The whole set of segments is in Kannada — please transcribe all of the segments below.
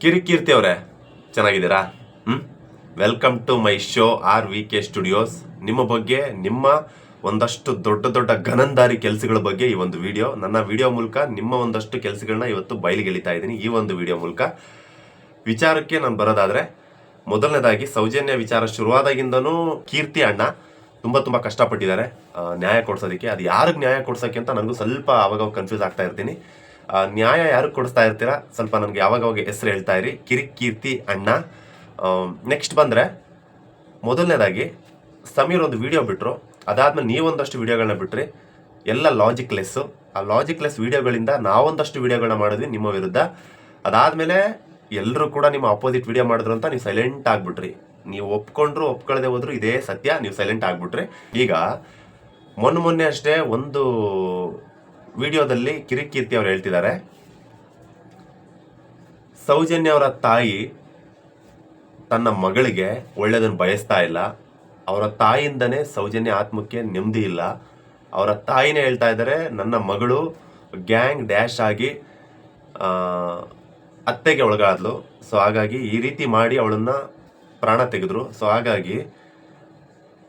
ಕಿರಿಕೀರ್ತಿ ಅವರೇ ಚೆನ್ನಾಗಿದ್ದೀರಾ? ಹ್ಮ್? Welcome to my show R V K studios ನಿಮ್ಮ ಬಗ್ಗೆ, ನಿಮ್ಮ ಒಂದಷ್ಟು ದೊಡ್ಡ ದೊಡ್ಡ ಘನಂದಾರಿ ಕೆಲಸಗಳ ಬಗ್ಗೆ ಈ ಒಂದು ವಿಡಿಯೋ ನನ್ನ ವಿಡಿಯೋ ಮೂಲಕ ನಿಮ್ಮ ಒಂದಷ್ಟು ಕೆಲಸಗಳನ್ನ ಇವತ್ತು ಬಯಲಿಗೆಳಿತಾ ಇದ್ದೀನಿ ಈ ಒಂದು ವಿಡಿಯೋ ಮೂಲಕ. ವಿಚಾರಕ್ಕೆ ನಾನು ಬರೋದಾದ್ರೆ, ಮೊದಲನೇದಾಗಿ ಸೌಜನ್ಯ ವಿಚಾರ ಶುರುವಾದಾಗಿಂದನೂ ಕೀರ್ತಿ ಅಣ್ಣ ತುಂಬ ತುಂಬ ಕಷ್ಟಪಟ್ಟಿದ್ದಾರೆ. ನ್ಯಾಯ ಕೊಡ್ಸೋದಕ್ಕೆ. ಅದು ಯಾರಿಗೆ ನ್ಯಾಯ ಕೊಡ್ಸೋಕ್ಕೆ ಅಂತ ನನಗೂ ಸ್ವಲ್ಪ ಅವಾಗ ಕನ್ಫ್ಯೂಸ್ ಆಗ್ತಾ ಇರ್ತೀನಿ. ನ್ಯಾಯ ಯಾರು ಕೊಡಿಸ್ತಾ ಇರ್ತೀರಾ? ಸ್ವಲ್ಪ ನನಗೆ ಯಾವಾಗ ಅವಾಗ ಹೆಸರು ಹೇಳ್ತಾ ಇರಿ. ಕಿರಿಕ್ ಕೀರ್ತಿ, ಅಣ್ಣ. ನೆಕ್ಸ್ಟ್ ಬಂದರೆ ಮೊದಲನೇದಾಗಿ ಸಮೀರ್ ಒಂದು ವಿಡಿಯೋ ಬಿಟ್ಟರು ಅದಾದ್ಮೇಲೆ ನೀವೊಂದಷ್ಟು ವಿಡಿಯೋಗಳನ್ನ ಬಿಟ್ರಿ. ಎಲ್ಲ ಲಾಜಿಕ್ಲೆಸ್ಸು ಆ ಲಾಜಿಕ್ಲೆಸ್ ವಿಡಿಯೋಗಳಿಂದ ನಾವೊಂದಷ್ಟು ವಿಡಿಯೋಗಳನ್ನ ಮಾಡಿದ್ವಿ ನಿಮ್ಮ ವಿರುದ್ಧ. ಅದಾದ್ಮೇಲೆ ಎಲ್ಲರೂ ಕೂಡ ನಿಮ್ಮ ಅಪೋಸಿಟ್ ವಿಡಿಯೋ ಮಾಡಿದ್ರು ಅಂತ ನೀವು ಸೈಲೆಂಟ್ ಆಗಿಬಿಟ್ರಿ. ನೀವು ಒಪ್ಕೊಂಡ್ರು ಒಪ್ಕೊಳ್ಳದೆ ಹೋದ್ರು ಇದೇ ಸತ್ಯ, ನೀವು ಸೈಲೆಂಟ್ ಆಗಿಬಿಟ್ರಿ. ಈಗ ಮೊನ್ನೆ ಮೊನ್ನೆ ಅಷ್ಟೇ ಒಂದು ವಿಡಿಯೋದಲ್ಲಿ ಕಿರಿಕ್ ಅವರು ಅವ್ರು ಹೇಳ್ತಿದ್ದಾರೆ. ಸೌಜನ್ಯ ಅವರ ತಾಯಿ ತನ್ನ ಮಗಳಿಗೆ ಒಳ್ಳೆಯದನ್ನು ಬಯಸ್ತಾ ಇಲ್ಲ. ಅವರ ತಾಯಿಯಿಂದನೇ ಸೌಜನ್ಯ ಆತ್ಮಕ್ಕೆ ನೆಮ್ಮದಿ ಇಲ್ಲ. ಅವರ ತಾಯಿನೇ ಹೇಳ್ತಾ ಇದ್ದಾರೆ, ನನ್ನ ಮಗಳು ಗ್ಯಾಂಗ್ ಡ್ಯಾಶ್ ಆಗಿ ಅತ್ತೆಗೆ ಒಳಗಾದ್ಲು. ಸೊ ಹಾಗಾಗಿ ಈ ರೀತಿ ಮಾಡಿ ಅವಳನ್ನ ಪ್ರಾಣ ತೆಗೆದ್ರು. ಸೊ ಹಾಗಾಗಿ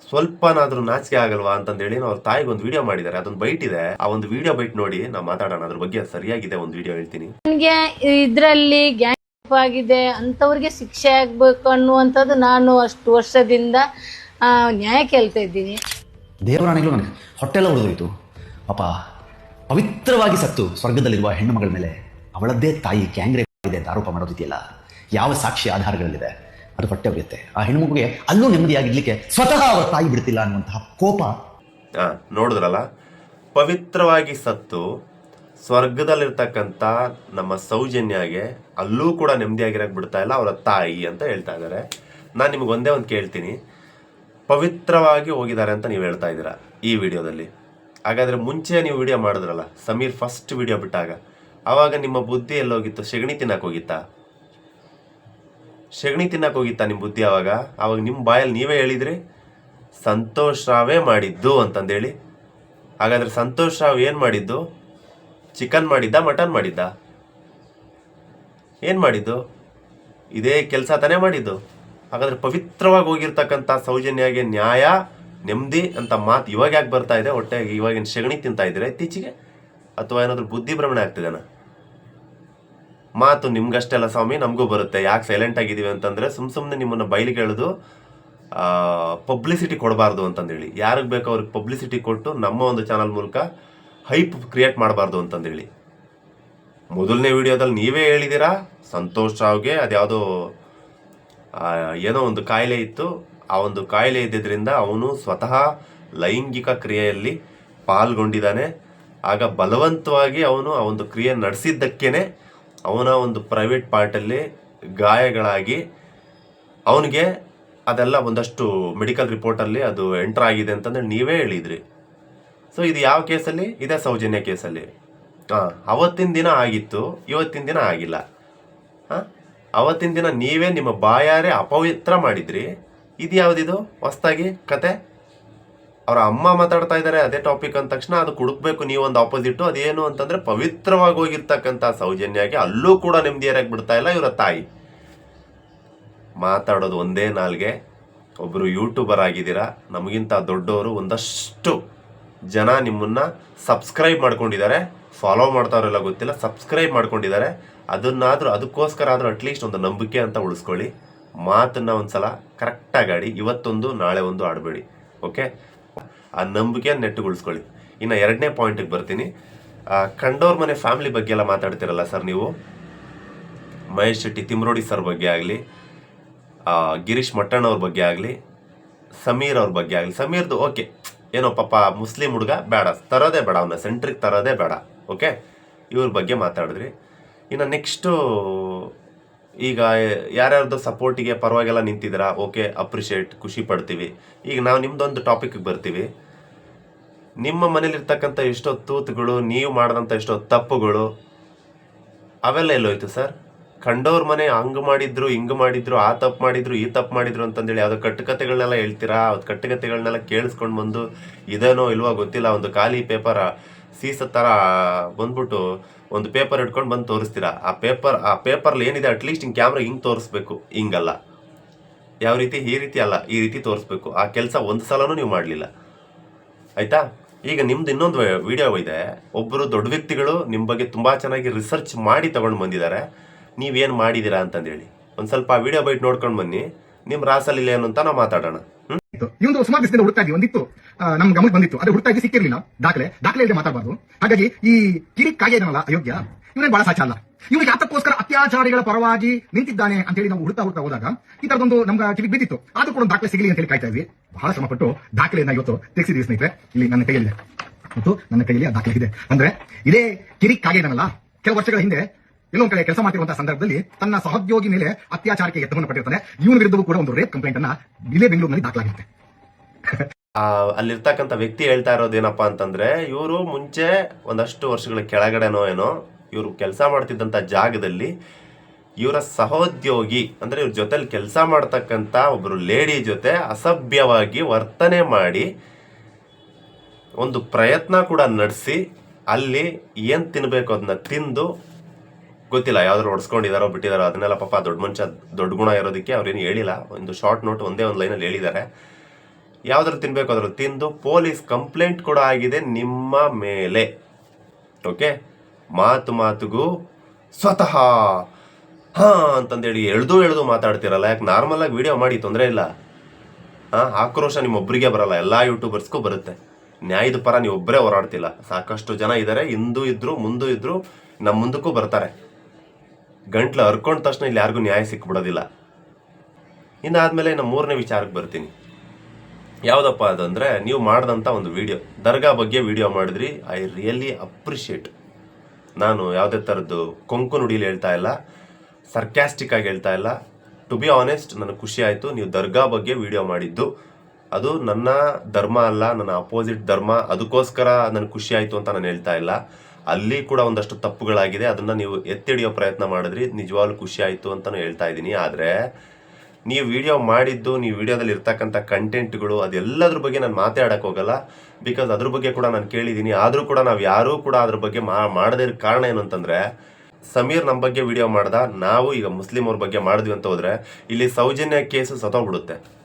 ಸ್ವಲ್ಪನಾದ್ರೂ ನಾಚಿಕೆ ಆಗಲ್ವಾ ಅಂತಂದೇಳಿ ಅವ್ರ ತಾಯಿಗೆ ಒಂದು ವಿಡಿಯೋ ಮಾಡಿದ್ದಾರೆ ಅದೊಂದು ಬೈಟ್ ಇದೆ. ಆ ಒಂದು ವಿಡಿಯೋ ಬೈಟ್ ನೋಡಿ ನಾವು ಮಾತಾಡೋಣ. ಅದ್ರ ಬಗ್ಗೆ ಸರಿಯಾಗಿದೆ ಒಂದು ವಿಡಿಯೋ ಹೇಳ್ತೀನಿ. ನನಗೆ ಇದರಲ್ಲಿ ಗ್ಯಾಂಗ್ ಆಗಿದೆ ಅಂತವ್ರಿಗೆ ಶಿಕ್ಷೆ ಆಗ್ಬೇಕು ಅನ್ನುವಂಥದ್ದು ನಾನು ಅಷ್ಟು ವರ್ಷದಿಂದ ಆ, ನ್ಯಾಯ ಕೇಳ್ತಾ ಇದ್ದೀನಿ. ದೇವರಾಣಿಗಳು ನನಗೆ ಹೊಟ್ಟೆಲ್ಲ ಉಳಿದೋಯ್ತು ಪಾಪ ಪವಿತ್ರವಾಗಿ ಸತ್ತು ಸ್ವರ್ಗದಲ್ಲಿರುವ ಹೆಣ್ಣು ಮಗಳ ಮೇಲೆ ಅವಳದ್ದೇ ತಾಯಿ ಗ್ಯಾಂಗ್ರೇಪ್ ಆಗಿದೆ ಇದೆ ಅಂತ ಆರೋಪ ಮಾಡೋದಿದೆಯಲ್ಲ ರೀತಿಯಲ್ಲ ಯಾವ ಸಾಕ್ಷಿ ಆಧಾರಗಳಿದೆ ಅದು ಹೊಟ್ಟೆ ಉರಿಯುತ್ತೆ. ಆ ಹೆಣ್ಮಗುಗೆ ಅಲ್ಲೂ ನೆಮ್ಮದಿಯಾಗಿಡ್ಲಿಕ್ಕೆ ಸ್ವತಃ ಅವರ ತಾಯಿ ಬಿಡ್ತಿಲ್ಲ ಅನ್ನುವಂತಹ ಕೋಪ. ನೋಡಿದ್ರಲ್ಲ? ಪವಿತ್ರವಾಗಿ ಸತ್ತು ಸ್ವರ್ಗದಲ್ಲಿರ್ತಕ್ಕಂಥ ನಮ್ಮ ಸೌಜನ್ಯಗೆ ಅಲ್ಲೂ ಕೂಡ ನೆಮ್ಮದಿಯಾಗಿರಕ್ಕೆ ಬಿಡ್ತಾ ಇಲ್ಲ ಅವರ ತಾಯಿ ಅಂತ ಹೇಳ್ತಾ ಇದ್ದಾರೆ. ನಾನು ನಿಮ್ಗೆ ಒಂದೇ ಒಂದು ಕೇಳ್ತೀನಿ. ಪವಿತ್ರವಾಗಿ ಹೋಗಿದ್ದಾರೆ ಅಂತ ನೀವು ಹೇಳ್ತಾ ಇದ್ದೀರಾ ಈ ವಿಡಿಯೋದಲ್ಲಿ? ಹಾಗಾದ್ರೆ ಮುಂಚೆ ನೀವು ವಿಡಿಯೋ ಮಾಡಿದ್ರಲ್ಲ, ಸಮೀರ್ ಫಸ್ಟ್ ವಿಡಿಯೋ ಬಿಟ್ಟಾಗ ಆವಾಗ ನಿಮ್ಮ ಬುದ್ಧಿ ಎಲ್ಲೋಗಿತ್ತು, ಸೆಗಣಿ ತಿನ್ನಕ್ ಹೋಗಿತ್ತಾ? ಸೆಗಣಿ ತಿನ್ನಕ್ಕೆ ಹೋಗಿತ್ತಾ ನಿಮ್ಮ ಬುದ್ಧಿ ಆವಾಗ ಆವಾಗ ನಿಮ್ಮ ಬಾಯಲ್ಲಿ ನೀವೇ ಹೇಳಿದ್ರಿ ಸಂತೋಷ್ ರಾವೇ ಮಾಡಿದ್ದು ಅಂತಂದೇಳಿ. ಹಾಗಾದ್ರೆ ಸಂತೋಷ್ ರಾವ್ ಏನು ಮಾಡಿದ್ದು? ಚಿಕನ್ ಮಾಡಿದ್ದ, ಮಟನ್ ಮಾಡಿದ್ದ? ಏನು ಮಾಡಿದ್ದು? ಇದೇ ಕೆಲಸ ತಾನೇ ಮಾಡಿದ್ದು? ಹಾಗಾದ್ರೆ ಪವಿತ್ರವಾಗಿ ಹೋಗಿರ್ತಕ್ಕಂಥ ಸೌಜನ್ಯಾಗೆ ನ್ಯಾಯ, ನೆಮ್ಮದಿ ಅಂತ ಮಾತು ಇವಾಗ ಯಾಕೆ ಬರ್ತಾ ಇದೆ? ಹೊಟ್ಟೆಗೆ ಇವಾಗಿನ ಸಗಣಿ ತಿಂತಾ ಇದ್ದೀರಾ ಇತ್ತೀಚೆಗೆ? ಅಥವಾ ಏನಾದರೂ ಬುದ್ಧಿ ಭ್ರಮಣೆ ಆಗ್ತಿದೆನಾ? ಮಾತು ನಿಮ್ಗಷ್ಟೆಲ್ಲ ಸ್ವಾಮಿ, ನಮಗೂ ಬರುತ್ತೆ. ಯಾಕೆ ಸೈಲೆಂಟ್ ಆಗಿದ್ದೀವಿ ಅಂತಂದ್ರೆ ಸುಮ್ಮ ಸುಮ್ಮನೆ ನಿಮ್ಮನ್ನು ಬಯಲಿಗೆ ಎಳೆದು ಪಬ್ಲಿಸಿಟಿ ಕೊಡಬಾರ್ದು ಅಂತಂದೇಳಿ ಯಾರಿಗೆ ಬೇಕೋ ಅವ್ರಿಗೆ ಪಬ್ಲಿಸಿಟಿ ಕೊಟ್ಟು ನಮ್ಮ ಒಂದು ಚಾನಲ್ ಮೂಲಕ ಹೈಪ್ ಕ್ರಿಯೇಟ್ ಮಾಡಬಾರ್ದು ಅಂತಂದೇಳಿ ಮೊದಲನೇ ವಿಡಿಯೋದಲ್ಲಿ ನೀವೇ ಹೇಳಿದ್ದೀರಾ? ಸಂತೋಷ್ ರಾವ್ಗೆ ಅದ್ಯಾವುದೋ ಏನೋ ಒಂದು ಕಾಯಿಲೆ ಇತ್ತು. ಆ ಒಂದು ಕಾಯಿಲೆ ಇದ್ದಿದ್ದರಿಂದ ಅವನು ಸ್ವತಃ ಲೈಂಗಿಕ ಕ್ರಿಯೆಯಲ್ಲಿ ಪಾಲ್ಗೊಂಡಿದ್ದಾನೆ. ಆಗ ಬಲವಂತವಾಗಿ ಅವನು ಆ ಒಂದು ಕ್ರಿಯೆ ನಡೆಸಿದ್ದಕ್ಕೇನೆ ಅವನ ಒಂದು ಪ್ರೈವೇಟ್ ಪಾರ್ಟಲ್ಲಿ ಗಾಯಗಳಾಗಿ ಅವನಿಗೆ ಅದೆಲ್ಲ ಒಂದಷ್ಟು ಮೆಡಿಕಲ್ ರಿಪೋರ್ಟಲ್ಲಿ ಅದು ಎಂಟರ್ ಆಗಿದೆ ಅಂತಂದ್ರೆ ನೀವೇ ಹೇಳಿದ್ರಿ. ಸೊ ಇದು ಯಾವ ಕೇಸಲ್ಲಿ? ಇದೇ ಸೌಜನ್ಯ ಕೇಸಲ್ಲಿ. ಹಾಂ, ಅವತ್ತಿನ ದಿನ ಆಗಿತ್ತು, ಇವತ್ತಿನ ದಿನ ಆಗಿಲ್ಲ. ಹಾಂ? ಅವತ್ತಿನ ದಿನ ನೀವೇ ನಿಮ್ಮ ಬಾಯಾರೆ ಅಪವಿತ್ರ ಮಾಡಿದ್ರಿ. ಇದು ಯಾವುದಿದು ಹೊಸ್ದಾಗಿ ಕತೆ? ಅವರ ಅಮ್ಮ ಮಾತಾಡ್ತಾ ಇದ್ದಾರೆ, ಅದೇ ಟಾಪಿಕ್ ಅಂದ ತಕ್ಷಣ ಅದು ಕುಡುಕ್ಬೇಕು ನೀವೊಂದು ಆಪೋಸಿಟ್ ಅದೇನು ಅಂತಂದ್ರೆ ಪವಿತ್ರವಾಗಿ ಹೋಗಿರ್ತಕ್ಕಂಥ ಸೌಜನ್ಯಾಗಿ ಅಲ್ಲೂ ಕೂಡ ನೆಮ್ಮದಿಯರಾಗಿ ಬಿಡ್ತಾ ಇಲ್ಲ ಇವರ ತಾಯಿ. ಮಾತಾಡೋದು ಒಂದೇ ನಾಲ್ಗೆ ಒಬ್ಬರು ಯೂಟ್ಯೂಬರ್ ಆಗಿದ್ದೀರಾ, ನಮಗಿಂತ ದೊಡ್ಡವರು ಒಂದಷ್ಟು ಜನ ನಿಮ್ಮನ್ನ ಸಬ್ಸ್ಕ್ರೈಬ್ ಮಾಡ್ಕೊಂಡಿದ್ದಾರೆ ಫಾಲೋ ಮಾಡ್ತಾವ್ರೆಲ್ಲ ಗೊತ್ತಿಲ್ಲ ಸಬ್ಸ್ಕ್ರೈಬ್ ಮಾಡ್ಕೊಂಡಿದ್ದಾರೆ, ಅದನ್ನಾದರೂ, ಅದಕ್ಕೋಸ್ಕರ ಆದರೂ ಅಟ್ಲೀಸ್ಟ್ ಒಂದು ನಂಬಿಕೆ ಅಂತ ಉಳಿಸ್ಕೊಳ್ಳಿ. ಮಾತನ್ನ ಒಂದ್ಸಲ ಕರೆಕ್ಟಾಗಿ ಆಡಿ, ಇವತ್ತೊಂದು, ನಾಳೆ ಒಂದು ಆಡಬೇಡಿ ಓಕೆ ಆ ನಂಬಿಕೆ ನೆಟ್ಟುಗೊಳಿಸ್ಕೊಳ್ಳಿ. ಇನ್ನು ಎರಡನೇ ಪಾಯಿಂಟಿಗೆ ಬರ್ತೀನಿ. ಕಂಡೋರ್ ಮನೆ ಫ್ಯಾಮಿಲಿ ಬಗ್ಗೆ ಎಲ್ಲ ಮಾತಾಡ್ತಿರಲ್ಲ ಸರ್ ನೀವು? ಮಹೇಶ್ ಶೆಟ್ಟಿ, ತಿಮ್ರೋಡಿ ಸರ್ ಬಗ್ಗೆ ಆಗಲಿ ಗಿರೀಶ್ ಮಟ್ಟಣ್ಣವ್ರ ಬಗ್ಗೆ ಆಗಲಿ, ಸಮೀರ್ ಅವ್ರ ಬಗ್ಗೆ ಆಗಲಿ. ಸಮೀರ್ದು ಓಕೆ ಏನೋ ಪಾಪ ಮುಸ್ಲಿಂ ಹುಡುಗ ಬೇಡ. ತರೋದೇ ಬೇಡ ಅವನ್ನ ಸೆಂಟ್ರಿಗೆ ತರೋದೇ ಬೇಡ. ಓಕೆ ಇವ್ರ ಬಗ್ಗೆ ಮಾತಾಡಿದ್ರಿ. ಇನ್ನು ನೆಕ್ಸ್ಟು ಈಗ ಯಾರ್ಯಾರ್ದು ಸಪೋರ್ಟಿಗೆ ಪರವಾಗಿಲ್ಲ ನಿಂತಿದ್ದೀರಾ, ಓಕೆ, ಅಪ್ರಿಷಿಯೇಟ್, ಖುಷಿ ಪಡ್ತೀವಿ. ಈಗ ನಾವು ನಿಮ್ದೊಂದು ಟಾಪಿಕ್ಗೆ ಬರ್ತೀವಿ. ನಿಮ್ಮ ಮನೇಲಿರ್ತಕ್ಕಂಥ ಎಷ್ಟೋ ತೂತುಗಳು, ನೀವು ಮಾಡಿದಂಥ ಎಷ್ಟೋ ತಪ್ಪುಗಳು, ಅವೆಲ್ಲ ಎಲ್ಲೋಯ್ತು ಸರ್? ಕಂಡೋರ್ ಮನೆ ಹಂಗೆ ಮಾಡಿದ್ರು, ಹಿಂಗೆ ಮಾಡಿದ್ರು, ಆ ತಪ್ಪು ಮಾಡಿದ್ರು, ಈ ತಪ್ಪು ಮಾಡಿದ್ರು ಅಂತಂದೇಳಿ ಯಾವುದೋ ಕಟ್ಟುಕತೆಗಳನ್ನೆಲ್ಲ ಹೇಳ್ತೀರಾ? ಅದು ಕಟ್ಟುಕತೆಗಳನ್ನೆಲ್ಲ ಕೇಳಿಸ್ಕೊಂಡು ಬಂದು ಇದೇನೋ ಇಲ್ವೋ ಗೊತ್ತಿಲ್ಲ, ಒಂದು ಖಾಲಿ ಪೇಪರ್ ಸೀಸ ಥರ ಬಂದ್ಬಿಟ್ಟು ಒಂದು ಪೇಪರ್ ಇಟ್ಕೊಂಡು ಬಂದು ತೋರಿಸ್ತೀರಾ? ಆ ಪೇಪರ್ ಆ ಪೇಪರ್ಲಿ ಏನಿದೆ ಅಟ್ಲೀಸ್ಟ್ ಹಿಂಗೆ ಕ್ಯಾಮ್ರಾ ಹಿಂಗೆ ತೋರಿಸ್ಬೇಕು. ಹಿಂಗಲ್ಲ. ಯಾವ ರೀತಿ? ಈ ರೀತಿ ಅಲ್ಲ. ಈ ರೀತಿ ತೋರಿಸ್ಬೇಕು. ಆ ಕೆಲಸ ಒಂದು ಸಲನೂ ನೀವು ಮಾಡಲಿಲ್ಲ. ಆಯ್ತಾ? ಈಗ ನಿಮ್ದು ಇನ್ನೊಂದು ವಿಡಿಯೋ ಇದೆ. ಒಬ್ಬರು ದೊಡ್ಡ ವ್ಯಕ್ತಿಗಳು ನಿಮ್ಮ ಬಗ್ಗೆ ತುಂಬಾ ಚೆನ್ನಾಗಿ ರಿಸರ್ಚ್ ಮಾಡಿ ತಗೊಂಡು ಬಂದಿದ್ದಾರೆ. ನೀವೇನು ಮಾಡಿದ್ದೀರಾ ಅಂತಂದೇಳಿ. ಒಂದು ಸ್ವಲ್ಪ ಆ ವಿಡಿಯೋ ಬೈಟ್ ನೋಡ್ಕೊಂಡು ಬನ್ನಿ. ನಿಮ್ಮ ರಾಸಲ್ಲಿ ಏನು ಅಂತ ನಾವು ಮಾತಾಡೋಣ. ಒಂದು ಸುಮಾರು ದಿವಸದಿಂದ ಹುಡುಕ್ತಾ ಇದ್ವಿ. ಒಂದಿತ್ತು ಆ, ನಮ್ ಗಮನಕ್ಕೆ ಬಂದಿತ್ತು. ಅದು ಹುಡುಕ್ತಾ ಇದ್ವಿ ಸಿಕ್ಕಿರ್ಲಿಲ್ಲ. ದಾಖಲೆ ದಾಖಲೆ ಇಲ್ಲದೆ ಮಾತಾಡಬಾರ್ದು. ಹಾಗಾಗಿ ಈ ಕಿರಿ ಕಾಗೆ ಏನಲ್ಲ ಅಯೋಗ್ಯ ಇವನೇ ಬಹಳ ಸಾಚ ಅಲ್ಲ. ಇವನಿಗೆ ಆತಕ್ಕೋಸ್ಕರ ಅತ್ಯಾಚಾರಿಗಳ ಪರವಾಗಿ ನಿಂತಿದ್ದಾನೆ ಅಂತ ಹೇಳಿ ನಾವು ಹುಡುತಾ ಹುಡುಕ್ತಾ ಹೋದಾಗ ಈ ತರದೊಂದು ನಮ್ಗೆ ಕಿವಿ ಬಿದ್ದಿತ್ತು. ಆದ್ರೂ ಕೂಡ ದಾಖಲೆ ಸಿಗಲಿ ಅಂತ ಹೇಳಿ ಕಾಯ್ತಾ ಇದ್ವಿ. ಬಹಳ ಶ್ರಮಪಟ್ಟು ದಾಖಲೆಯನ್ನ ಇವತ್ತು ತೆಗೆಸಿದ್ವಿ ಸ್ನೇಹಿತರೆ. ಇಲ್ಲಿ ನನ್ನ ಕೈಯಲ್ಲಿ ಮತ್ತು ನನ್ನ ಕೈಯಲ್ಲಿ ಆ ದಾಖಲೆ ಇದೆ. ಅಂದ್ರೆ ಇದೇ ಕಿರಿ ಕಾಗೆ ಏನಲ್ಲ ಕೆಲವು ವರ್ಷಗಳ ಹಿಂದೆ ಎಲ್ಲೊಂದ್ ಕಡೆ ಕೆಲಸ ಮಾಡ್ತಿರುವಂತಹ ಸಂದರ್ಭದಲ್ಲಿ ತನ್ನ ಸಹೋದ್ಯೋಗಿ ಮೇಲೆ ಅತ್ಯಾಚಾರಕ್ಕೆ ಯತ್ನವನ್ನು ಪಟ್ಟಿರ್ತಾನೆ ಇವನ ವಿರುದ್ಧವೂ ಕೂಡ ಒಂದು ರೇಪ್ ಕಂಪ್ಲೇಂಟ್ ಅನ್ನ ಇಲ್ಲೇ ಬೆಂಗಳೂರಿನಲ್ಲಿ ದಾಖಲಾಗಿರುತ್ತೆ. ಅಲ್ಲಿರ್ತಕ್ಕಂಥ ವ್ಯಕ್ತಿ ಹೇಳ್ತಾ ಇರೋದೇನಪ್ಪ ಅಂತಂದ್ರೆ, ಇವರು ಮುಂಚೆ ಒಂದಷ್ಟು ವರ್ಷಗಳ ಕೆಳಗಡೆನೋ ಏನೋ ಇವರು ಕೆಲಸ ಮಾಡ್ತಿದ್ದಂತ ಜಾಗದಲ್ಲಿ ಇವರ ಸಹೋದ್ಯೋಗಿ, ಅಂದ್ರೆ ಇವ್ರ ಜೊತೆಲಿ ಕೆಲಸ ಮಾಡ್ತಕ್ಕಂತ ಒಬ್ರು ಲೇಡಿ ಜೊತೆ ಅಸಭ್ಯವಾಗಿ ವರ್ತನೆ ಮಾಡಿ ಒಂದು ಪ್ರಯತ್ನ ಕೂಡ ನಡೆಸಿ ಅಲ್ಲಿ ಏನು ತಿನ್ಬೇಕು ಅದನ್ನ ತಿಂದು ಗೊತ್ತಿಲ್ಲ ಯಾವ್ದಾರು ಹೊಡ್ಸ್ಕೊಂಡಿದಾರೋ ಬಿಟ್ಟಿದಾರೋ, ಅದನ್ನೆಲ್ಲ ಪಾಪ ದೊಡ್ಡ ಮನುಷ್ಯ ದೊಡ್ಡ ಗುಣ ಇರೋದಕ್ಕೆ ಅವ್ರೇನು ಹೇಳಿಲ್ಲ. ಒಂದು ಶಾರ್ಟ್ ನೋಟ್ ಒಂದೇ ಒಂದು ಲೈನಲ್ಲಿ ಹೇಳಿದ್ದಾರೆ. ಯಾವ್ದಾದ್ರು ತಿನ್ಬೇಕು ಅದ್ರ ತಿಂದು ಪೊಲೀಸ್ ಕಂಪ್ಲೇಂಟ್ ಕೂಡ ಆಗಿದೆ ನಿಮ್ಮ ಮೇಲೆ. ಓಕೆ ಮಾತು ಮಾತುಗೂ ಸ್ವತಃ. ಹಾ, ಅಂತಂದೇಳಿ ಎಳ್ದು ಎಳ್ದು ಮಾತಾಡ್ತಿರಲ್ಲ, ಯಾಕೆ ನಾರ್ಮಲ್ ಆಗಿ ವಿಡಿಯೋ ಮಾಡಿ, ತೊಂದರೆ ಇಲ್ಲ. ಹಾ ಆಕ್ರೋಶ ನಿಮ್ಮೊಬ್ಬರಿಗೆ ಬರಲ್ಲ, ಎಲ್ಲ ಯೂಟ್ಯೂಬರ್ಸ್ಗೂ ಬರುತ್ತೆ. ನ್ಯಾಯದ ಪರ ನೀವು ಒಬ್ಬರೇ ಹೋರಾಡ್ತಿಲ್ಲ. ಸಾಕಷ್ಟು ಜನ ಇದ್ದಾರೆ ಹಿಂದೂ ಇದ್ರು, ಮುಂದೂ ಇದ್ರು ನಮ್ಮ ಮುಂದಕ್ಕೂ ಬರ್ತಾರೆ. ಗಂಟ್ಲು ಹರ್ಕೊಂಡ ತಕ್ಷಣ ಇಲ್ಲಿ ಯಾರಿಗೂ ನ್ಯಾಯ ಸಿಕ್ಬಿಡೋದಿಲ್ಲ. ಇನ್ನಾದಮೇಲೆ ನಮ್ಮ ಮೂರನೇ ವಿಚಾರಕ್ಕೆ ಬರ್ತೀನಿ. ಯಾವುದಪ್ಪ ಅದಂದರೆ ನೀವು ಮಾಡಿದಂಥ ಒಂದು ವಿಡಿಯೋ. ದರ್ಗಾ ಬಗ್ಗೆ ವಿಡಿಯೋ ಮಾಡಿದ್ರಿ. I really appreciate. ನಾನು ಯಾವುದೇ ಥರದ್ದು ಕೊಂಕು ನುಡಿಲಿ ಹೇಳ್ತಾ ಇಲ್ಲ. ಸರ್ಕ್ಯಾಸ್ಟಿಕ್ ಆಗಿ ಹೇಳ್ತಾ ಇಲ್ಲ. ಟು ಬಿ ಆನೆಸ್ಟ್ ನನಗೆ ಖುಷಿ ಆಯಿತು. ನೀವು ದರ್ಗಾ ಬಗ್ಗೆ ವಿಡಿಯೋ ಮಾಡಿದ್ದು. ಅದು ನನ್ನ ಧರ್ಮ ಅಲ್ಲ, ನನ್ನ ಅಪೋಸಿಟ್ ಧರ್ಮ. ಅದಕ್ಕೋಸ್ಕರ ನನಗೆ ಖುಷಿ ಆಯಿತು ಅಂತ ನಾನು ಹೇಳ್ತಾ ಇಲ್ಲ. ಅಲ್ಲಿ ಕೂಡ ಒಂದಷ್ಟು ತಪ್ಪುಗಳಾಗಿದೆ. ಅದನ್ನ ನೀವು ಎತ್ತಿಡಿಯೋ ಪ್ರಯತ್ನ ಮಾಡಿದ್ರಿ. ನಿಜವಾಗ್ಲೂ ಖುಷಿ ಆಯಿತು ಅಂತಲೂ ಹೇಳ್ತಾ ಇದ್ದೀನಿ. ಆದರೆ, ನೀವು ವಿಡಿಯೋ ಮಾಡಿದ್ದು, ನೀವು ವಿಡಿಯೋದಲ್ಲಿ ಇರ್ತಕ್ಕಂಥ ಕಂಟೆಂಟ್ಗಳು, ಅದೆಲ್ಲದ್ರ ಬಗ್ಗೆ ನಾನು ಮಾತಾಡಕ್ ಹೋಗಲ್ಲ. ಬಿಕಾಸ್ ಅದ್ರ ಬಗ್ಗೆ ಕೂಡ ನಾನು ಕೇಳಿದ್ದೀನಿ. ಆದರೂ ಕೂಡ ನಾವು ಯಾರೂ ಕೂಡ ಅದ್ರ ಬಗ್ಗೆ ಮಾಡದೇ ಇರೋ ಕಾರಣ ಏನು ಅಂತಂದರೆ, ಸಮೀರ್ ನಮ್ಮ ಬಗ್ಗೆ ವಿಡಿಯೋ ಮಾಡ್ದ, ನಾವು ಈಗ ಮುಸ್ಲಿಂ ಅವ್ರ ಬಗ್ಗೆ ಮಾಡಿದ್ವಿ ಅಂತ ಹೋದರೆ, ಇಲ್ಲಿ ಸೌಜನ್ಯ ಕೇಸು ಸತ್ತೋಗ್ಬಿಡುತ್ತೆ.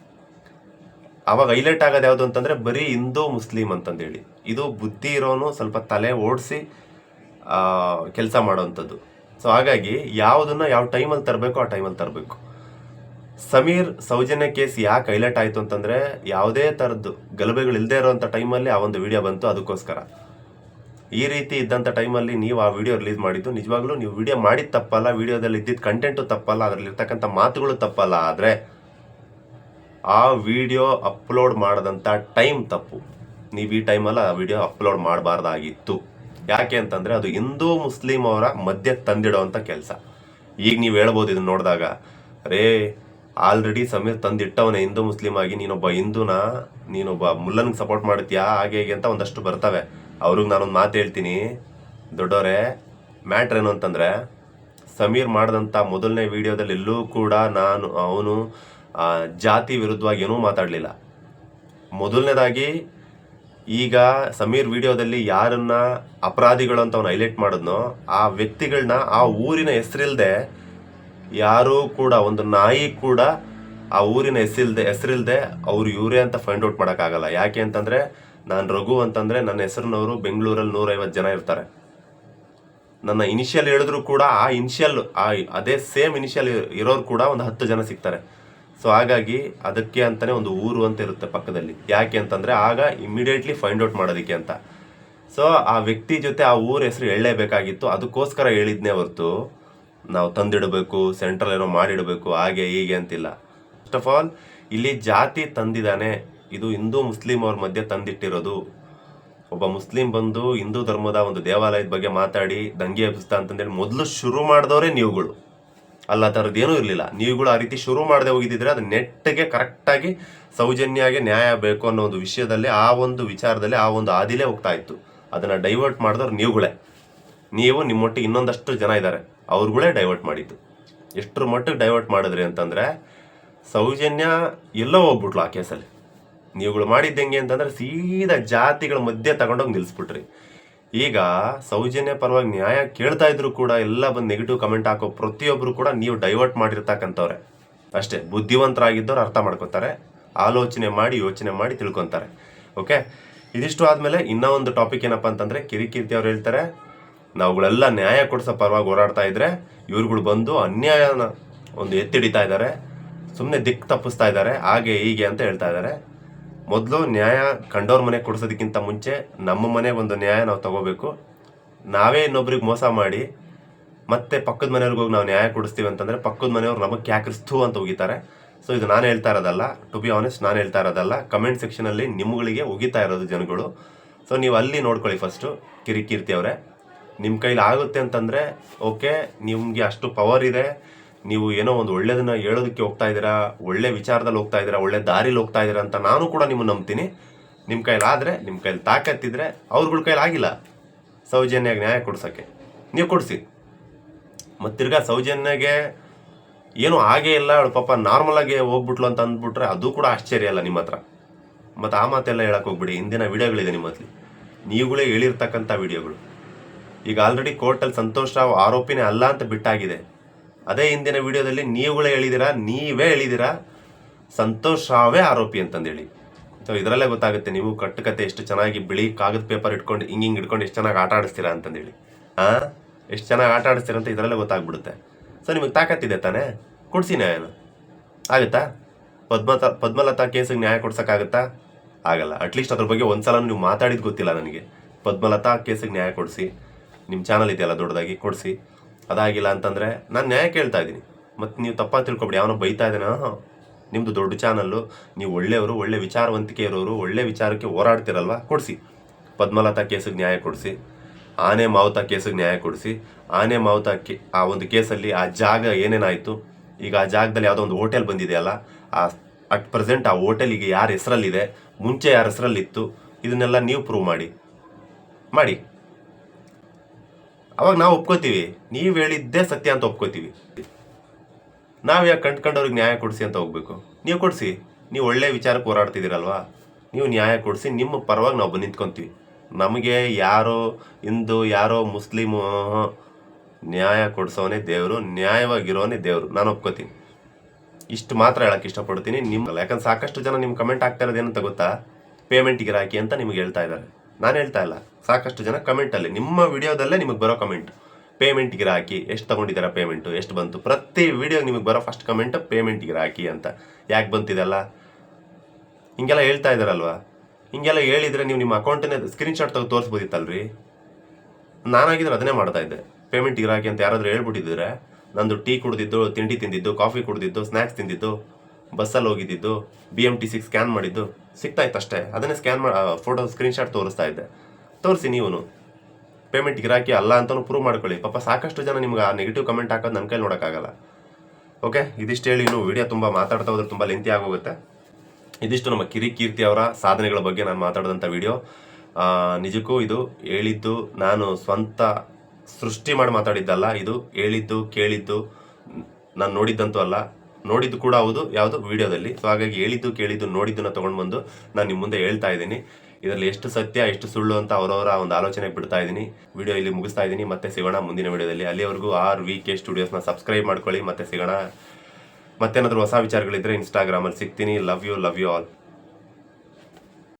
ಅವಾಗ ಹೈಲೈಟ್ ಆಗೋದು ಯಾವುದು ಅಂತಂದರೆ, ಬರೀ ಹಿಂದೂ ಮುಸ್ಲಿಂ ಅಂತಂದೇಳಿ. ಇದು ಬುದ್ಧಿ ಇರೋನು ಸ್ವಲ್ಪ ತಲೆ ಓಡಿಸಿ ಕೆಲಸ ಮಾಡೋವಂಥದ್ದು. ಸೊ ಹಾಗಾಗಿ ಯಾವುದನ್ನು ಯಾವ ಟೈಮಲ್ಲಿ ತರಬೇಕು ಆ ಟೈಮಲ್ಲಿ ತರಬೇಕು. ಸಮೀರ್ ಸೌಜನ್ಯ ಕೇಸ್ ಯಾಕೆ ಹೈಲೈಟ್ ಆಯಿತು ಅಂತಂದರೆ ಯಾವುದೇ ಥರದ್ದು ಗಲಭೆಗಳು ಇಲ್ಲದೆ ಇರೋವಂಥ ಟೈಮಲ್ಲಿ ಆ ಒಂದು ವಿಡಿಯೋ ಬಂತು ಅದಕ್ಕೋಸ್ಕರ. ಈ ರೀತಿ ಇದ್ದಂಥ ಟೈಮಲ್ಲಿ ನೀವು ಆ ವಿಡಿಯೋ ರಿಲೀಸ್ ಮಾಡಿದ್ದು, ನಿಜವಾಗ್ಲೂ ನೀವು ವಿಡಿಯೋ ಮಾಡಿದ ತಪ್ಪಲ್ಲ, ವಿಡಿಯೋದಲ್ಲಿ ಇದ್ದಿದ್ದ ಕಂಟೆಂಟು ತಪ್ಪಲ್ಲ, ಅದರಲ್ಲಿರ್ತಕ್ಕಂಥ ಮಾತುಗಳು ತಪ್ಪಲ್ಲ, ಆದರೆ ಆ ವಿಡಿಯೋ ಅಪ್ಲೋಡ್ ಮಾಡಿದಂಥ ಟೈಮ್ ತಪ್ಪು. ನೀವು ಈ ಟೈಮಲ್ಲಿ ಆ ವಿಡಿಯೋ ಅಪ್ಲೋಡ್ ಮಾಡಬಾರ್ದಾಗಿತ್ತು. ಯಾಕೆ ಅಂತಂದ್ರೆ ಅದು ಹಿಂದೂ ಮುಸ್ಲಿಂ ಅವರ ಮಧ್ಯೆ ಅಂತ ಕೆಲಸ. ಈಗ ನೀವು ಹೇಳ್ಬೋದು ಇದನ್ನ ನೋಡಿದಾಗ ರೇ ಆಲ್ರೆಡಿ ಸಮೀರ್ ತಂದಿಟ್ಟವನೇ ಹಿಂದೂ ಮುಸ್ಲಿಂ ಆಗಿ, ನೀನೊಬ್ಬ ಹಿಂದೂನ? ನೀನೊಬ್ಬ ಮುಲ್ಲನ್ಗೆ ಸಪೋರ್ಟ್ ಮಾಡ್ತೀಯಾ? ಹಾಗೆ ಹೇಗೆ ಅಂತ ಒಂದಷ್ಟು ಬರ್ತವೆ. ಅವ್ರಿಗೆ ನಾನೊಂದು ಮಾತು ಹೇಳ್ತೀನಿ. ದೊಡ್ಡವರೇ ಮ್ಯಾಟ್ರ್ ಏನು ಅಂತಂದ್ರೆ, ಸಮೀರ್ ಮಾಡಿದಂಥ ಮೊದಲನೇ ವಿಡಿಯೋದಲ್ಲಿ ಎಲ್ಲೂ ಕೂಡ ನಾನು, ಅವನು ಜಾತಿ ವಿರುದ್ಧವಾಗಿ ಏನೂ ಮಾತಾಡಲಿಲ್ಲ. ಮೊದಲನೇದಾಗಿ ಈಗ ಸಮೀರ್ ವಿಡಿಯೋದಲ್ಲಿ ಯಾರನ್ನ ಅಪರಾಧಿಗಳು ಅಂತ ಅವನು ಹೈಲೈಟ್ ಮಾಡಿದ್ನೋ ಆ ವ್ಯಕ್ತಿಗಳನ್ನ ಆ ಊರಿನ ಹೆಸರಿಲ್ದೆ ಯಾರೂ ಕೂಡ, ಒಂದು ನಾಯಿ ಕೂಡ ಆ ಊರಿನ ಹೆಸರಿಲ್ದೆ ಹೆಸರಿಲ್ದೆ ಅವ್ರು ಇವರೇ ಅಂತ ಫೈಂಡ್ ಔಟ್ ಮಾಡೋಕ್ಕಾಗಲ್ಲ. ಯಾಕೆ ಅಂತಂದ್ರೆ, ನಾನು ರಘು ಅಂತಂದ್ರೆ ನನ್ನ ಹೆಸರಿನವರು ಬೆಂಗಳೂರಲ್ಲಿ ನೂರೈವತ್ತು ಜನ ಇರ್ತಾರೆ. ನನ್ನ ಇನಿಷಿಯಲ್ ಹೇಳಿದ್ರು ಕೂಡ ಆ ಇನಿಷಿಯಲ್ ಆ, ಅದೇ ಸೇಮ್ ಇನಿಷಿಯಲ್ ಇರೋರು ಕೂಡ ಒಂದು ಹತ್ತು ಜನ ಸಿಗ್ತಾರೆ. ಸೊ ಹಾಗಾಗಿ ಅದಕ್ಕೆ ಅಂತಾನೆ ಒಂದು ಊರು ಅಂತ ಇರುತ್ತೆ ಪಕ್ಕದಲ್ಲಿ. ಯಾಕೆ ಅಂತಂದ್ರೆ ಆಗ ಇಮಿಡಿಯೇಟ್ಲಿ ಫೈಂಡ್ ಔಟ್ ಮಾಡೋದಕ್ಕೆ ಅಂತ. ಸೊ ಆ ವ್ಯಕ್ತಿ ಜೊತೆ ಆ ಊರ ಹೆಸರು ಹೇಳಲೇಬೇಕಾಗಿತ್ತು. ಅದಕ್ಕೋಸ್ಕರ ಹೇಳಿದ್ನೇ ಹೊರತು ನಾವು ತಂದಿಡಬೇಕು ಸೆಂಟ್ರಲ್ ಏನೋ ಮಾಡಿಡಬೇಕು, ಹಾಗೆ ಹೀಗೆ ಅಂತಿಲ್ಲ. ಫಸ್ಟ್ ಆಫ್ ಆಲ್ ಇಲ್ಲಿ ಜಾತಿ ತಂದಿದ್ದಾನೆ. ಇದು ಹಿಂದೂ ಮುಸ್ಲಿಂ ಅವ್ರ ಮಧ್ಯೆ ತಂದಿಟ್ಟಿರೋದು. ಒಬ್ಬ ಮುಸ್ಲಿಂ ಬಂದು ಹಿಂದೂ ಧರ್ಮದ ಒಂದು ದೇವಾಲಯದ ಬಗ್ಗೆ ಮಾತಾಡಿ, ದಂಗೆ ಎಬ್ಬಿಸ್ತಾ ಅಂತಂದೇಳಿ ಮೊದಲು ಶುರು ಮಾಡಿದವರೇ ನೀವುಗಳು. ಅಲ್ಲ ಥರದ್ದು ಏನೂ ಇರಲಿಲ್ಲ. ನೀವುಗಳು ಆ ರೀತಿ ಶುರು ಮಾಡದೆ ಹೋಗಿದ್ದಿದ್ರೆ ಅದು ನೆಟ್ಟಿಗೆ ಕರೆಕ್ಟಾಗಿ ಸೌಜನ್ಯಾಗೆ ನ್ಯಾಯ ಬೇಕು ಅನ್ನೋ ಒಂದು ವಿಷಯದಲ್ಲಿ, ಆ ಒಂದು ವಿಚಾರದಲ್ಲಿ, ಆ ಒಂದು ಆದಿಲೇ ಹೋಗ್ತಾ ಇತ್ತು. ಅದನ್ನ ಡೈವರ್ಟ್ ಮಾಡಿದವ್ರು ನೀವುಗಳೇ. ನೀವು ನಿಮ್ಮೊಟ್ಟಿಗೆ ಇನ್ನೊಂದಷ್ಟು ಜನ ಇದ್ದಾರೆ. ಅವ್ರುಗಳೇ ಡೈವರ್ಟ್ ಮಾಡಿದ್ದು. ಎಷ್ಟರ ಮಟ್ಟಿಗೆ ಡೈವರ್ಟ್ ಮಾಡಿದ್ರಿ ಅಂತಂದ್ರೆ, ಸೌಜನ್ಯ ಎಲ್ಲೋ ಹೋಗ್ಬಿಟ್ಲು ಆ ಕೇಸಲ್ಲಿ ನೀವುಗಳು ಮಾಡಿದ್ದೆ ಹೆಂಗೆ ಅಂತಂದ್ರೆ, ಸೀದಾ ಜಾತಿಗಳ ಮಧ್ಯೆ ತಗೊಂಡೋಗಿ ನಿಲ್ಲಿಸ್ಬಿಟ್ರಿ ಈಗ ಸೌಜನ್ಯ ಪರವಾಗಿ ನ್ಯಾಯ ಕೇಳ್ತಾ ಇದ್ರು ಕೂಡ ಎಲ್ಲ ಬಂದು ನೆಗೆಟಿವ್ ಕಮೆಂಟ್ ಹಾಕೋ ಪ್ರತಿಯೊಬ್ಬರು ಕೂಡ ನೀವು ಡೈವರ್ಟ್ ಮಾಡಿರ್ತಕ್ಕಂಥವ್ರೆ. ಅಷ್ಟೇ, ಬುದ್ಧಿವಂತರಾಗಿದ್ದವ್ರು ಅರ್ಥ ಮಾಡ್ಕೋತಾರೆ, ಆಲೋಚನೆ ಮಾಡಿ ಯೋಚನೆ ಮಾಡಿ ತಿಳ್ಕೊತಾರೆ. ಓಕೆ ಇದಿಷ್ಟು ಆದಮೇಲೆ ಇನ್ನೂ ಒಂದು ಟಾಪಿಕ್ ಏನಪ್ಪ ಅಂತಂದರೆ ಕಿರಿಕೀರ್ತಿ ಅವ್ರು ಹೇಳ್ತಾರೆ, ನಾವುಗಳೆಲ್ಲ ನ್ಯಾಯ ಕೊಡಿಸೋ ಪರವಾಗಿ ಹೋರಾಡ್ತಾ ಇದ್ರೆ ಇವ್ರುಗಳು ಬಂದು ಅನ್ಯಾಯನ ಒಂದು ಎತ್ತಿಡಿತಾ ಇದ್ದಾರೆ ಸುಮ್ಮನೆ ದಿಕ್ಕು ತಪ್ಪಿಸ್ತಾ ಇದ್ದಾರೆ, ಹಾಗೆ ಹೀಗೆ ಅಂತ ಹೇಳ್ತಾ ಇದ್ದಾರೆ. ಮೊದಲು ನ್ಯಾಯ ಕಂಡವ್ರ ಮನೆ ಕೊಡಿಸೋದಕ್ಕಿಂತ ಮುಂಚೆ ನಮ್ಮ ಮನೆಗೆ ಒಂದು ನ್ಯಾಯ ನಾವು ತಗೋಬೇಕು. ನಾವೇ ಇನ್ನೊಬ್ರಿಗೆ ಮೋಸ ಮಾಡಿ ಮತ್ತೆ ಪಕ್ಕದ ಮನೆಯವ್ರಿಗೆ ಹೋಗಿ ನಾವು ನ್ಯಾಯ ಕೊಡಿಸ್ತೀವಿ ಅಂತಂದ್ರೆ ಪಕ್ಕದ ಮನೆಯವ್ರು ನಮಗೆ ಕ್ಯಾಕ್ರಿಸ್ತು ಅಂತ ಹೋಗಿತಾರೆ ಸೊ ಇದು ನಾನು ಹೇಳ್ತಾ ಇರೋದಲ್ಲ. ಟು ಬಿ ಆನೆಸ್ಟ್ ನಾನು ಹೇಳ್ತಾ ಇರೋದಲ್ಲ. ಕಮೆಂಟ್ ಸೆಕ್ಷನಲ್ಲಿ ನಿಮ್ಮಗಳಿಗೆ ಒಗಿತಾ ಇರೋದು ಜನಗಳು. ಸೊ ನೀವು ಅಲ್ಲಿ ನೋಡ್ಕೊಳ್ಳಿ ಫಸ್ಟು ಕಿರಿಕೀರ್ತಿ ಅವರೇ. ನಿಮ್ಮ ಕೈಲಿ ಆಗುತ್ತೆ ಅಂತಂದರೆ ಓಕೆ ನಿಮಗೆ ಅಷ್ಟು ಪವರ್ ಇದೆ. ನೀವು ಏನೋ ಒಂದು ಒಳ್ಳೇದನ್ನ ಹೇಳೋದಕ್ಕೆ ಹೋಗ್ತಾ ಇದ್ದೀರಾ, ಒಳ್ಳೆ ವಿಚಾರದಲ್ಲಿ ಹೋಗ್ತಾ ಇದ್ದೀರಾ, ಒಳ್ಳೆ ದಾರಿಲಿ ಹೋಗ್ತಾ ಇದ್ದೀರಾ ಅಂತ ನಾನು ಕೂಡ ನಿಮ್ಮನ್ನು ನಂಬ್ತೀನಿ. ನಿಮ್ಮ ಕೈಲಿ ಆದರೆ ನಿಮ್ಮ ಕೈಲಿ ತಾಕತ್ತಿದ್ರೆ ಅವ್ರುಗಳ ಕೈಲಿ ಆಗಿಲ್ಲ. ಸೌಜನ್ಯಾಗ ನ್ಯಾಯ ಕೊಡ್ಸೋಕ್ಕೆ. ನೀವು ಕೊಡಿಸಿ. ಮತ್ತು ತಿರ್ಗಾ ಸೌಜನ್ಯಗೆ ಏನು ಹಾಗೇ ಇಲ್ಲ, ಅವಳು ಪಾಪ ನಾರ್ಮಲ್ ಆಗಿ ಹೋಗ್ಬಿಟ್ಲು ಅಂತ ಅಂದ್ಬಿಟ್ರೆ ಅದು ಕೂಡ ಆಶ್ಚರ್ಯ ಅಲ್ಲ ನಿಮ್ಮ ಹತ್ರ. ಮತ್ತು ಆ ಮಾತೆಲ್ಲ ಹೇಳಕ್ಕೆ ಹೋಗ್ಬಿಡಿ, ಹಿಂದಿನ ವಿಡಿಯೋಗಳಿದೆ ನಿಮ್ಮ ಹತ್ರ ನೀವುಗಳೇ ಹೇಳಿರ್ತಕ್ಕಂಥ ವಿಡಿಯೋಗಳು. ಈಗ ಆಲ್ರೆಡಿ ಕೋರ್ಟಲ್ಲಿ ಸಂತೋಷ್ ರಾವ್ ಆರೋಪಿನೇ ಅಲ್ಲ ಅಂತ ಬಿಟ್ಟಾಗಿದೆ. ಅದೇ ಹಿಂದಿನ ವಿಡಿಯೋದಲ್ಲಿ ನೀವುಗಳೇ ಹೇಳಿದಿರಾ ನೀವೇ ಹೇಳಿದಿರಾ ಸಂತೋಷ್ ಆರೋಪಿ ಅಂತಂದೇಳಿ. ಸೊ ಇದರಲ್ಲೇ ಗೊತ್ತಾಗುತ್ತೆ ನೀವು ಕಟ್ಟುಕತೆ ಎಷ್ಟು ಚೆನ್ನಾಗಿ ಬಿಳಿ ಕಾಗದ ಪೇಪರ್ ಇಟ್ಕೊಂಡು, ಹಿಂಗೆ ಹಿಂಗೆ ಇಟ್ಕೊಂಡು ಎಷ್ಟು ಚೆನ್ನಾಗಿ ಆಟ ಆಡಿಸ್ತೀರಾ ಅಂತಂದೇಳಿ. ಹಾಂ ಎಷ್ಟು ಚೆನ್ನಾಗಿ ಆಟ ಆಡಿಸ್ತೀರ ಅಂತ ಇದರಲ್ಲೇ ಗೊತ್ತಾಗ್ಬಿಡುತ್ತೆ. ಸೊ ನಿಮಗೆ ತಾಕತ್ತಿದೆ ತಾನೇ? ನಾ ನ್ಯಾಯನ. ಆಗುತ್ತಾ? ಪದ್ಮತ, ಪದ್ಮಲತಾ ಕೇಸಿಗೆ ನ್ಯಾಯ ಕೊಡ್ಸೋಕ್ಕಾಗತ್ತಾ? ಆಗಲ್ಲ. ಅಟ್ಲೀಸ್ಟ್ ಅದ್ರ ಬಗ್ಗೆ ಒಂದು ಸಲ ನೀವು ಮಾತಾಡಿದ್ದು ಗೊತ್ತಿಲ್ಲ ನನಗೆ. ಪದ್ಮಲತಾ ಕೇಸಿಗೆ ನ್ಯಾಯ ಕೊಡಿಸಿ. ನಿಮ್ಮ ಚಾನಲ್ ಇದೆಯಲ್ಲ ದೊಡ್ಡದಾಗಿ, ಕೊಡಿಸಿ. ಅದಾಗಿಲ್ಲ ಅಂತಂದರೆ ನಾನು ನ್ಯಾಯ ಕೇಳ್ತಾ ಇದ್ದೀನಿ. ಮತ್ತು ನೀವು ತಪ್ಪಾಗಿ ತಿಳ್ಕೊಬೇಡಿ ಅವನು ಬೈತಾ ಇದ್ದಾನೆ ನಿಮ್ಮದು ದೊಡ್ಡ ಚಾನಲ್ಲು ನೀವು ಒಳ್ಳೆಯವರು, ಒಳ್ಳೆ ವಿಚಾರವಂತಿಕೆ ಇರೋರು ಒಳ್ಳೆ ವಿಚಾರಕ್ಕೆ ಹೋರಾಡ್ತಿರಲ್ವಾ? ಕೊಡಿಸಿ. ಪದ್ಮಲತಾ ಕೇಸಿಗೆ ನ್ಯಾಯ ಕೊಡಿಸಿ, ಆನೆ ಮಾವುತ ಕೇಸಿಗೆ ನ್ಯಾಯ ಕೊಡಿಸಿ, ಆನೆ ಮಾವುತ ಕೇ, ಆ ಒಂದು ಕೇಸಲ್ಲಿ ಆ ಜಾಗ ಏನೇನಾಯಿತು? ಈಗ ಆ ಜಾಗದಲ್ಲಿ ಯಾವುದೋ ಒಂದು ಹೋಟೆಲ್ ಬಂದಿದೆಯಲ್ಲ ಆ ಅಟ್ ಪ್ರೆಸೆಂಟ್ ಆ ಹೋಟೆಲ್ ಈಗ ಯಾರ ಹೆಸರಲ್ಲಿದೆ, ಮುಂಚೆ ಯಾರ ಹೆಸರಲ್ಲಿತ್ತು, ಇದನ್ನೆಲ್ಲ ನೀವು ಪ್ರೂವ್ ಮಾಡಿ. ಮಾಡಿ. ಅವಾಗ ನಾವು ಒಪ್ಕೋತೀವಿ. ನೀವು ಹೇಳಿದ್ದೇ ಸತ್ಯ ಅಂತ ಒಪ್ಕೋತೀವಿ. ನಾವು ಯಾಕೆ ಕಂಡ್ಕೊಂಡವ್ರಿಗೆ ನ್ಯಾಯ ಕೊಡಿಸಿ ಅಂತ ಹೋಗ್ಬೇಕು? ನೀವು ಕೊಡಿಸಿ. ನೀವು ಒಳ್ಳೆ ವಿಚಾರಕ್ಕೆ ಹೋರಾಡ್ತಿದ್ದೀರಲ್ವಾ? ನೀವು ನ್ಯಾಯ ಕೊಡಿಸಿ, ನಿಮ್ಮ ಪರವಾಗಿ ನಾವು ಬಂದು ನಿಂತ್ಕೊಂತೀವಿ. ನಮಗೆ ಯಾರೋ ಹಿಂದೂ, ಯಾರೋ ಮುಸ್ಲಿಮು ನ್ಯಾಯ ಕೊಡಿಸೋನೇ ದೇವರು ನ್ಯಾಯವಾಗಿರೋನೇ ದೇವರು. ನಾನು ಒಪ್ಕೋತೀನಿ. ಇಷ್ಟು ಮಾತ್ರ ಹೇಳಕ್ಕೆ ಇಷ್ಟಪಡ್ತೀನಿ. ನಿಮ್ಮ ಯಾಕಂದ್ರೆ ಸಾಕಷ್ಟು ಜನ ನಿಮ್ಮ ಕಮೆಂಟ್ ಆಗ್ತಾ ಇರೋದೇನಂತ ಗೊತ್ತಾ? ಪೇಮೆಂಟ್ ಹಾಕಿ ಅಂತ ನಿಮಗೆ ಹೇಳ್ತಾ ಇದ್ದಾರೆ. ನಾನು ಹೇಳ್ತಾ ಇಲ್ಲ. ಸಾಕಷ್ಟು ಜನ ಕಮೆಂಟಲ್ಲಿ ನಿಮ್ಮ ವಿಡಿಯೋದಲ್ಲೇ ನಿಮಗೆ ಬರೋ ಕಮೆಂಟ್ ಪೇಮೆಂಟ್ಗೆ ಹಾಕಿ ಎಷ್ಟು ತೊಗೊಂಡಿದ್ದೀರಾ ಪೇಮೆಂಟು ಎಷ್ಟು ಬಂತು? ಪ್ರತಿ ವಿಡಿಯೋ ನಿಮಗೆ ಬರೋ ಫಸ್ಟ್ ಕಮೆಂಟ್ ಪೇಮೆಂಟ್ಗೆ ಹಾಕಿ ಅಂತ. ಯಾಕೆ ಬಂತಿದೆಲ್ಲ ಹಿಂಗೆಲ್ಲ ಹೇಳ್ತಾ ಇದ್ದಾರಲ್ವಾ? ಹಿಂಗೆಲ್ಲ ಹೇಳಿದ್ರೆ ನೀವು ನಿಮ್ಮ ಅಕೌಂಟನ್ನೇ ಸ್ಕ್ರೀನ್ಶಾಟ್ ತೆಗೆದು ತೋರಿಸ್ಬೋದಿತ್ತಲ್ರಿ? ನಾನಾಗಿದ್ರೆ ಅದನ್ನೇ ಮಾಡ್ತಾ ಇದ್ದೆ. ಪೇಮೆಂಟ್ ಇರಾಕಿ ಅಂತ ಯಾರಾದರೂ ಹೇಳ್ಬಿಟ್ಟಿದ್ರೆ, ನಂದು ಟೀ ಕುಡಿದಿದ್ದು, ತಿಂಡಿ ತಿಂದಿದ್ದು ಕಾಫಿ ಕುಡಿದಿದ್ದು ಸ್ನ್ಯಾಕ್ಸ್ ತಿಂದಿದ್ದು ಬಸ್ಸಲ್ಲಿ ಹೋಗಿದ್ದು ಬಿ ಎಂ ಟಿ ಸಿಗೆ ಸ್ಕ್ಯಾನ್ ಮಾಡಿದ್ದು ಸಿಗ್ತಾ ಇತ್ತು ಅಷ್ಟೇ ಅದನ್ನೇ ಸ್ಕ್ಯಾನ್ ಮಾಡಿ ಫೋಟೋ ಸ್ಕ್ರೀನ್ಶಾಟ್ ತೋರಿಸ್ತಾ ಇದ್ದೆ. ತೋರಿಸಿ ನೀವು ಪೇಮೆಂಟ್ ಗಿರಾಕಿ ಅಲ್ಲ ಅಂತಲೂ ಪ್ರೂವ್ ಮಾಡ್ಕೊಳ್ಳಿ. ಪಾಪ ಸಾಕಷ್ಟು ಜನ ನಿಮ್ಗೆ ಆ ನೆಗೆಟಿವ್ ಕಮೆಂಟ್ ಹಾಕೋದು ನನ್ನ ಕೈಲಿ ನೋಡೋಕ್ಕಾಗಲ್ಲ. ಓಕೆ ಇದಿಷ್ಟು ಹೇಳಿ ಇನ್ನು ವಿಡಿಯೋ ತುಂಬ ಮಾತಾಡ್ತಾ ಹೋದ್ರೆ ತುಂಬ ಲೆಂತಿ ಆಗೋಗುತ್ತೆ. ಇದಿಷ್ಟು ನಮ್ಮ ಕಿರಿಕೀರ್ತಿ ಅವರ ಸಾಧನೆಗಳ ಬಗ್ಗೆ ನಾನು ಮಾತಾಡಿದಂಥ ವಿಡಿಯೋ ನಿಜಕ್ಕೂ ಇದು ಹೇಳಿದ್ದು ನಾನು ಸ್ವಂತ ಸೃಷ್ಟಿ ಮಾಡಿ ಮಾತಾಡಿದ್ದಲ್ಲ. ಇದು ಹೇಳಿದ್ದು, ಕೇಳಿದ್ದು, ನಾನು ನೋಡಿದ್ದಂತೂ ಅಲ್ಲ. ನೋಡಿದ್ದು ಕೂಡ ಹೌದು, ಯಾವುದು ವಿಡಿಯೋದಲ್ಲಿ. ಸೊ ಹಾಗಾಗಿ ಹೇಳಿದ್ದು ಕೇಳಿದ್ದು ನೋಡಿದ್ದನ್ನ ತೊಗೊಂಡು ಬಂದು ನಾನು ನಿಮ್ಮ ಮುಂದೆ ಹೇಳ್ತಾ ಇದ್ದೀನಿ. ಇದರಲ್ಲಿ ಎಷ್ಟು ಸತ್ಯ, ಎಷ್ಟು ಸುಳ್ಳು ಅಂತ ಅವರವರ ಒಂದು ಆಲೋಚನೆ ಬಿಡ್ತಾ ಇದ್ದೀನಿ. ವಿಡಿಯೋ ಇಲ್ಲಿ ಮುಗಿಸ್ತಾ ಇದ್ದೀನಿ. ಮತ್ತೆ ಸಿಗೋಣ ಮುಂದಿನ ವಿಡಿಯೋದಲ್ಲಿ. ಅಲ್ಲಿವರೆಗೂ ಆರ್ ವಿ ಕೆ ಸ್ಟುಡಿಯೋಸ್ನ ಸಬ್ಸ್ಕ್ರೈಬ್ ಮಾಡ್ಕೊಳ್ಳಿ. ಮತ್ತೆ ಸಿಗೋಣ. ಮತ್ತೇನಾದರೂ ಹೊಸ ವಿಚಾರಗಳಿದ್ದರೆ ಇನ್ಸ್ಟಾಗ್ರಾಮಲ್ಲಿ ಸಿಗ್ತೀನಿ. Love you love you all